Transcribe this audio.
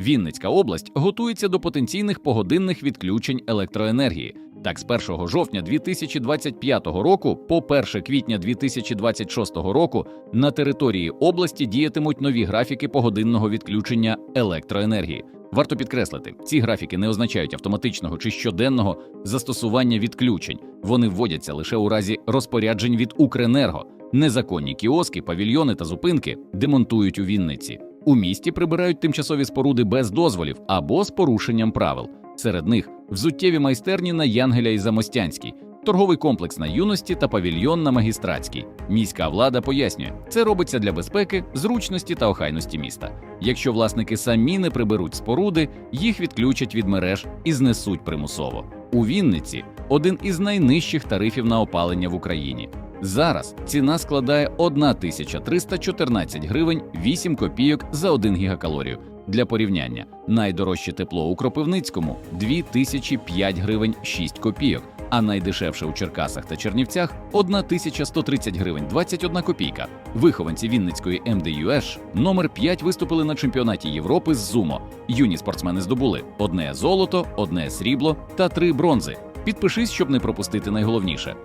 Вінницька область готується до потенційних погодинних відключень електроенергії. Так, з 1 жовтня 2025 року по 1 квітня 2026 року на території області діятимуть нові графіки погодинного відключення електроенергії. Варто підкреслити, ці графіки не означають автоматичного чи щоденного застосування відключень. Вони вводяться лише у разі розпоряджень від Укренерго. Незаконні кіоски, павільйони та зупинки демонтують у Вінниці. У місті прибирають тимчасові споруди без дозволів або з порушенням правил. Серед них взуттєві майстерні на Янгеля і Замостянській, торговий комплекс на юності та павільйон на магістратській. Міська влада пояснює, це робиться для безпеки, зручності та охайності міста. Якщо власники самі не приберуть споруди, їх відключать від мереж і знесуть примусово. У Вінниці один із найнижчих тарифів на опалення в Україні. Зараз ціна складає 1314 гривень 8 копійок за 1 гігакалорію. Для порівняння найдорожче тепло у Кропивницькому 2005 гривень 6 копійок, а найдешевше у Черкасах та Чернівцях 1130 гривень 21 копійка. Вихованці Вінницької МДЮШ номер 5 виступили на чемпіонаті Європи з зумо. Юні спортсмени здобули одне золото, одне срібло та три бронзи. Підпишись, щоб не пропустити найголовніше.